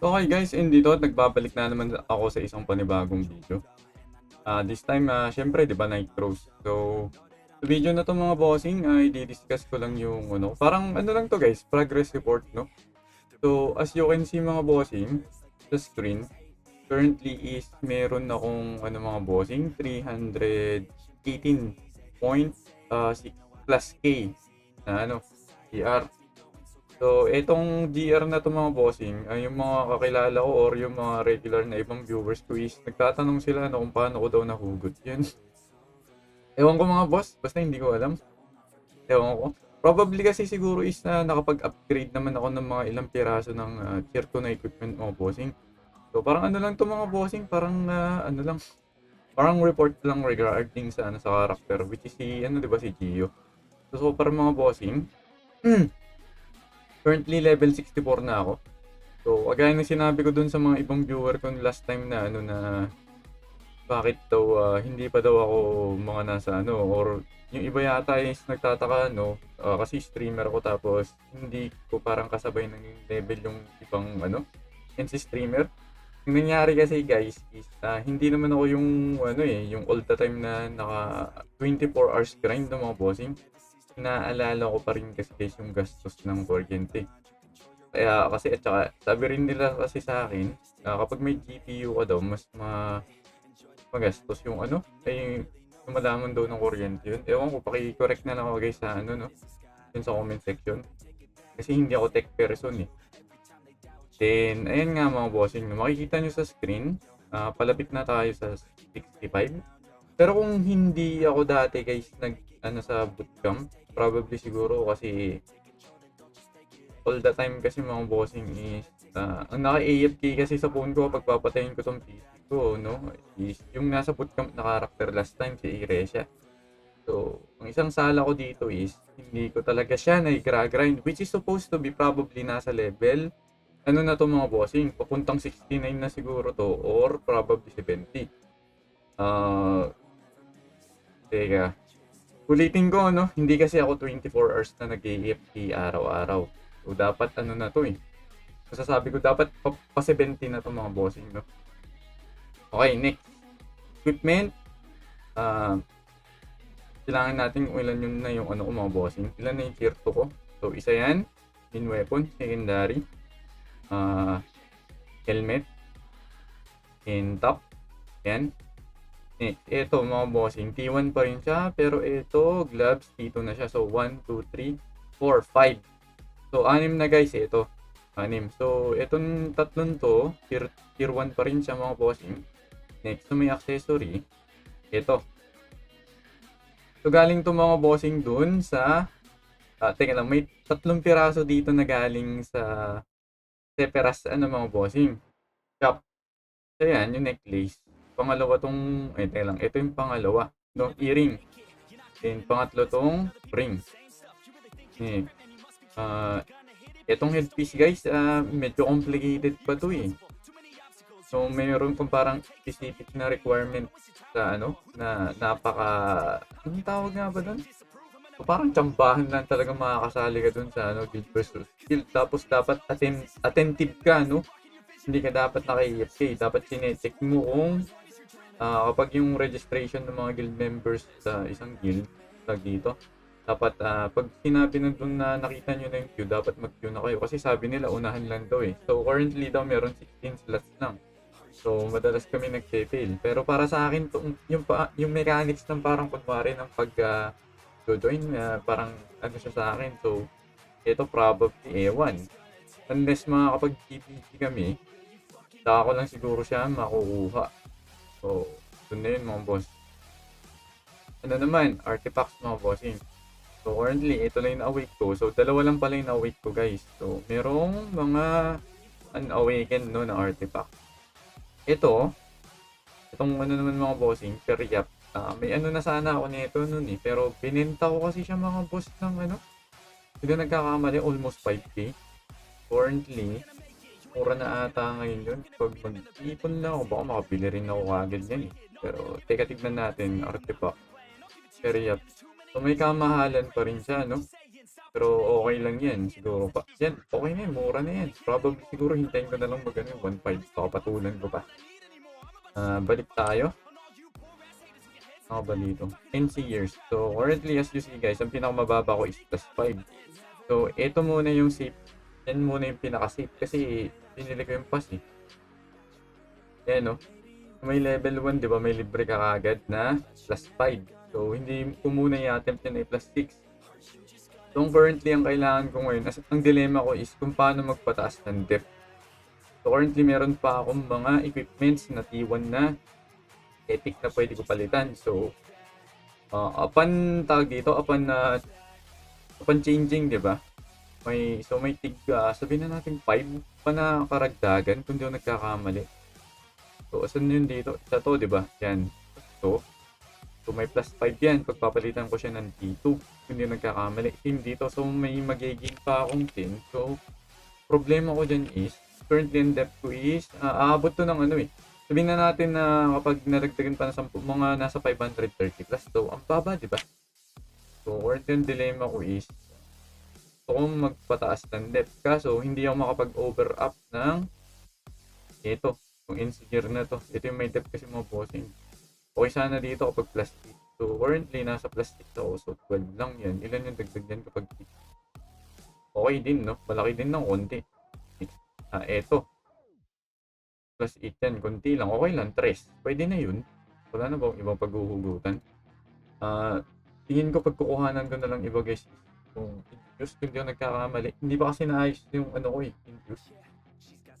Okay guys, and dito nagbabalik na naman ako sa isang panibagong video. Ah, this time, ah, syempre, 'di ba, night cruise. So, sa video na to mga bossing, ay di-discuss ko lang yung ano, parang ano lang to guys, progress report, no? So, as you can see mga bossing, sa screen, currently is meron akong ano mga bossing, 318.6 plus K na ano, CR. So, itong GR na to mga bossing, ay yung mga kakilala ko or yung mga regular na ibang viewers ko is nagtatanong sila ano kung paano ko daw nahugot yun. Ewan ko mga boss, basta hindi ko alam. Ewan ko. Probably kasi siguro is na nakapag-upgrade naman ako ng mga ilang piraso ng uh, tier 2 na equipment mga bossing. So parang ano lang to mga bossing, parang uh, ano lang, parang report lang regarding sa ano sa character which is si ano 'di ba si Gio. So, so para mga bossing, currently level 64 na ako. So, kagaya ng sinabi ko dun sa mga ibang viewer ko last time na ano na bakit daw ah, hindi pa daw ako mga nasa ano or yung iba yata is nagtataka no ah, kasi streamer ako tapos hindi ko parang kasabay ng level yung ibang ano NC streamer. Yung nangyari kasi guys is ah, hindi naman ako yung ano eh yung all the time na naka 24 hours grind ng mga bossing naalala ko pa rin kasi yung gastos ng kuryente. Kaya kasi at saka sabi rin nila kasi sa akin na kapag may GPU ka daw mas ma magastos yung ano ay yung malaman daw ng kuryente yun. Ewan ko paki-correct na lang ako guys sa ano no yun sa comment section. Kasi hindi ako tech person eh. Then ayan nga mga bossing makikita nyo sa screen ah, palapit na tayo sa 65. Pero kung hindi ako dati guys nag ano sa bootcamp, probably siguro kasi all the time kasi mga bossing is uh, ang naka-AFK kasi sa phone ko pag papatayin ko tong PC ko, no, is yung nasa bootcamp na character last time si Iresha. So, ang isang sala ko dito is hindi ko talaga siya nag-grind which is supposed to be probably nasa level ano na to mga bossing, papuntang 69 na siguro to or probably 70. Ah, teka, Ulitin ko, no? Hindi kasi ako 24 hours na nag-AFK araw-araw. So, dapat ano na to eh. Masasabi ko, dapat pa, pa 70 na to mga bossing, no? Okay, next. Equipment. Ah, kailangan natin kung ilan yun na yung ano ko mga bossing. Ilan na yung tier 2 ko. So, isa yan. Main weapon, secondary. Ah, helmet. And top. Yan. Next, ito mga bossing, T1 pa rin siya, pero ito, gloves, T2 na siya. So, 1, 2, 3, 4, 5. So, anim na guys, ito. Anim. So, itong tatlong to, tier, tier 1 pa rin siya mga bossing. Next, so may accessory. Ito. So, galing to mga bossing dun sa, ah, teka lang, may tatlong piraso dito na galing sa Seperas, ano mga bossing. Shop. So, yan, yung necklace pangalawa tong, eh, teka lang, ito yung pangalawa, no, earring. Then, pangatlo tong ring. Eh, uh, itong headpiece guys, uh, medyo complicated pa to eh. So, mayroon pang parang specific na requirement sa ano, na napaka, anong tawag nga ba doon? So, parang tsambahan lang talaga makakasali ka dun sa ano, guild versus guild. Tapos, dapat atten attentive ka, no? Hindi ka dapat naka-AFK. Dapat sinecheck mo kung uh, kapag yung registration ng mga guild members sa isang guild, tag dito, dapat uh, pag sinabi na dun na nakita nyo na yung queue, dapat mag-queue na kayo. Kasi sabi nila, unahan lang daw eh. So, currently daw meron 16 slots lang. So, madalas kami nag-fail. Pero para sa akin, to, yung, yung mechanics ng parang kunwari ng pag uh, join, uh, parang ano siya sa akin. So, ito probably A1. Unless makakapag TPG kami, saka ko lang siguro siya makukuha. So, yun mga boss. Ano naman, artifacts mga bossing. So, currently, ito lang yung awake ko. So, dalawa lang pala yung awake ko, guys. So, merong mga unawakened no, na artifact. Ito, itong ano naman mga bossing, Periap. Uh, may ano na sana ako nito noon eh. Pero, binenta ko kasi siya mga boss ng ano. Hindi nagkakamali, almost 5k. Currently, mura na ata ngayon yun. Pag mag-ipon na ako, baka makabili rin ako agad yan eh. Pero, teka tignan natin, artifact. Periap. So, may kamahalan pa rin siya, no? Pero okay lang yan. Siguro pa. Yan, okay na yan. Mura na yan. Probably siguro hintayin ko na lang mag ano, 1.5. Pakapatulan ko pa. Ah, balik tayo. Ako ba dito? NC years. So, currently, as you see guys, ang pinakamababa ko is plus 5. So, ito muna yung safe. Yan muna yung pinaka-safe kasi pinili ko yung pass eh. Yan no. May level 1, di ba? May libre ka kagad na plus 5. So, hindi ko muna i-attempt yan ay plus 6. So, currently, ang kailangan ko ngayon, ang dilemma ko is kung paano magpataas ng depth. So, currently, meron pa akong mga equipments na T1 na epic na pwede ko palitan. So, uh, upon tawag dito, upon na upon changing, 'di ba? May so may tig uh, sabihin na natin 5 pa na karagdagan kung di ako nagkakamali. So, asan yun dito? Sa to, 'di ba? Yan. So, so may plus 5 yan. Pagpapalitan ko siya ng T2 kung di nagkakamali. Same dito. So, may magiging pa akong 10. So, problema ko dyan is, currently ang depth ko is, uh, aabot to ng ano eh, Sabihin na natin na kapag naragdagan pa ng 10, mga nasa 530 plus. So, ang baba, di ba? So, current yung dilemma ko is, gusto kong magpataas ng depth. Kaso, hindi ako makapag-over up ng ito, yung NC na to. Ito yung may depth kasi mga bossing. Okay sana dito kapag plastic. So, currently, nasa plastic ako. So, 12 lang yan. Ilan yung dagdag yan kapag Okay din, no? Malaki din ng konti. Ah, eto plus 8 yan, konti lang. Okay lang, 3. Pwede na yun. Wala na bang ibang paghuhugutan? Ah, tingin ko pagkukuhanan ko na lang iba guys. Kung induce, kung di ako nagkakamali. Hindi pa kasi naayos yung ano ko eh, induce.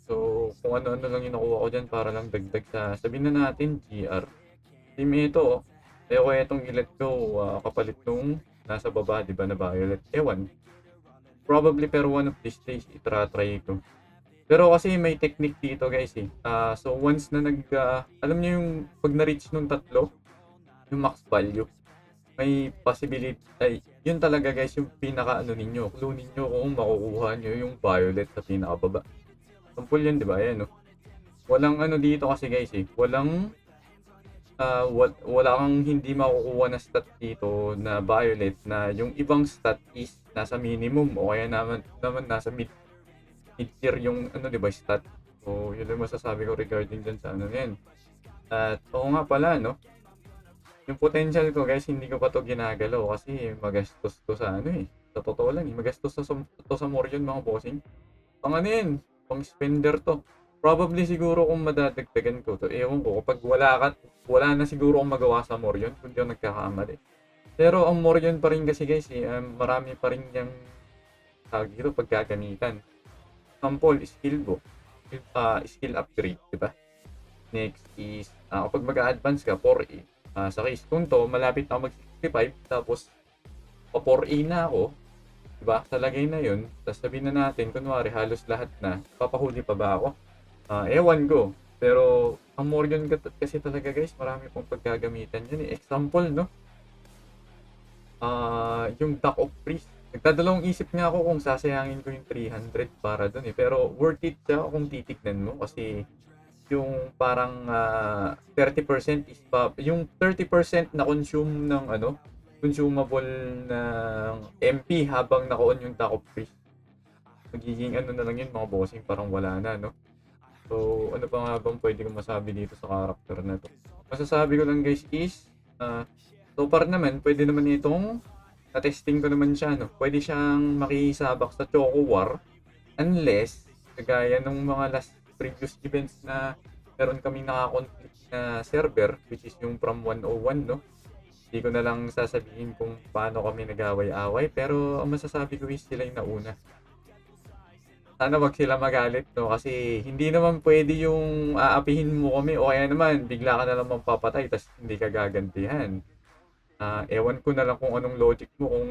So, kung ano-ano lang yung nakuha ko dyan para lang dagdag sa, sabihin na natin, GR. Team ito, oh. Eh, ko itong ilet ko, ah, kapalit nung nasa baba, di ba, na violet. Ewan. Probably, pero one of these days, itra-try ko. Pero kasi may technique dito guys eh. Ah, so once na nag ah, alam niyo yung pag na-reach nung tatlo, yung max value, may possibility yun talaga guys yung pinaka ano ninyo. Clue ninyo kung makukuha niyo yung violet sa pinakababa. Sample yun, di ba? Ayan, no? Walang ano dito kasi guys eh. Walang ah, wal, wala kang hindi makukuha na stat dito na violet na yung ibang stat is nasa minimum o kaya naman, naman nasa mid mid-tier yung ano 'di ba stat. So, yun lang masasabi ko regarding dyan sa ano yan. At oo nga pala no. Yung potential ko guys, hindi ko pa to ginagalaw kasi magastos to sa ano eh. Sa totoo lang eh, magastos to sa, to sa Morion mga bossing. Pang ano yun, pang spender to. Probably siguro kung madadagdagan ko to, ewan ko, kapag wala ka, wala na siguro akong magawa sa Morion kung di ako nagkakamali. Pero ang Morion pa rin kasi guys, eh, um, marami pa rin yung tawag dito pagkagamitan sample skill book uh, skill upgrade di ba next is uh, kapag mag-advance ka 4A uh, sa case kung to malapit na ako mag 65 tapos pa 4A na ako di ba sa lagay na yun tapos sabihin na natin kunwari halos lahat na papahuli pa ba ako uh, ewan ko pero ang Morgan kasi talaga guys marami pong pagkagamitan yan eh. example no uh, yung Duck of Priest Nagdadalawang isip nga ako kung sasayangin ko yung 300 para dun eh. Pero worth it siya kung titignan mo kasi yung parang uh, ah, 30% is pa yung 30% na consume ng ano consumable ng MP habang naka-on yung Taco Priest. Magiging ano na lang yun mga bossing parang wala na no. So ano pa nga bang pwede kong masabi dito sa character na to? Masasabi ko lang guys is uh, so far naman pwede naman itong na-testing ko naman siya, no? Pwede siyang makisabak sa Choco War unless, kagaya ng mga last previous events na meron kaming nakakonflict na server, which is yung from 101, no? Hindi ko na lang sasabihin kung paano kami nag-away-away, pero ang masasabi ko is sila yung nauna. Sana wag sila magalit, no? Kasi hindi naman pwede yung aapihin mo kami o kaya naman bigla ka na lang mapapatay tapos hindi ka gagantihan Ah, ewan ko na lang kung anong logic mo kung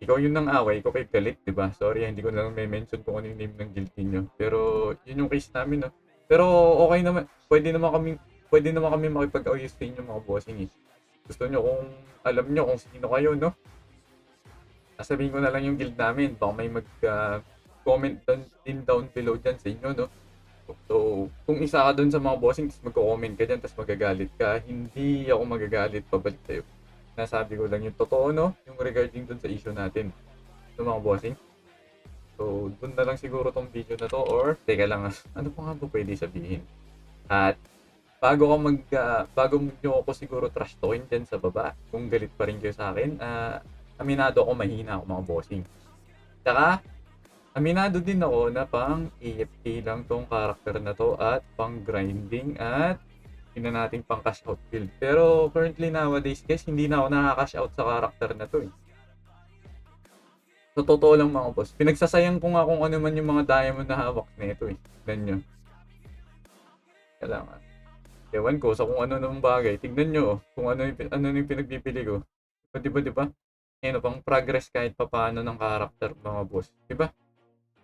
ikaw yung nang away, ikaw kay galit, 'di ba? Sorry, hindi ko na lang may mention kung ano yung name ng guilty niyo. Pero yun yung case namin, no. Pero okay naman, pwede naman kami pwede naman kami makipag-ayos sa inyo mga bossing eh. Gusto niyo kung alam niyo kung sino kayo, no? Sasabihin ko na lang yung guild namin. Baka may mag uh, comment din down below dyan sa inyo, no? So, kung isa ka dun sa mga bossing, tapos magko-comment ka dyan, tapos magagalit ka, hindi ako magagalit pabalik sa'yo. Nasabi ko lang yung totoo, no? Yung regarding dun sa issue natin. ng mga bossing. So, dun na lang siguro tong video na to or teka lang, ah, ano pa nga ba pwede sabihin? At bago ka mag ah, bago nyo ako siguro trash talking dyan sa baba, kung galit pa rin kayo sa akin, ah, aminado ako mahina ako mga bossing. Tsaka, aminado din ako na pang AFK lang tong character na to at pang grinding at yun na nating pang cash out build. Pero currently nowadays guys, hindi na ako nakaka-cash out sa character na to eh. Sa totoo lang mga boss, pinagsasayang ko nga kung ano man yung mga diamond na hawak na ito eh. Ganyan. Kailangan. Ewan ko sa kung ano nung bagay. Tignan nyo oh, kung ano yung, ano yung pinagbibili ko. Diba, diba, diba? Ayan oh, pang progress kahit papaano ng character mga boss. Diba?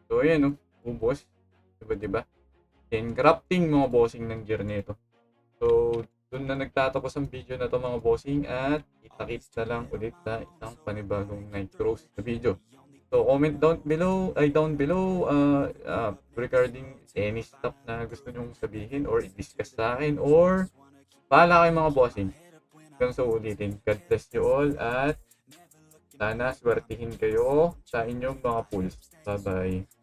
So ayan oh, ubos. Diba, diba? Then crafting mga bossing ng gear nito. So, dun na nagtatapos ang video na to mga bossing at kita-kits na lang ulit sa isang panibagong Night Cross na video. So, comment down below, ay down below uh, uh, regarding any stuff na gusto nyong sabihin or i-discuss sa akin or bahala kayo mga bossing. Hanggang sa ulitin. God bless you all at sana swertihin kayo sa inyong mga pools. Bye-bye.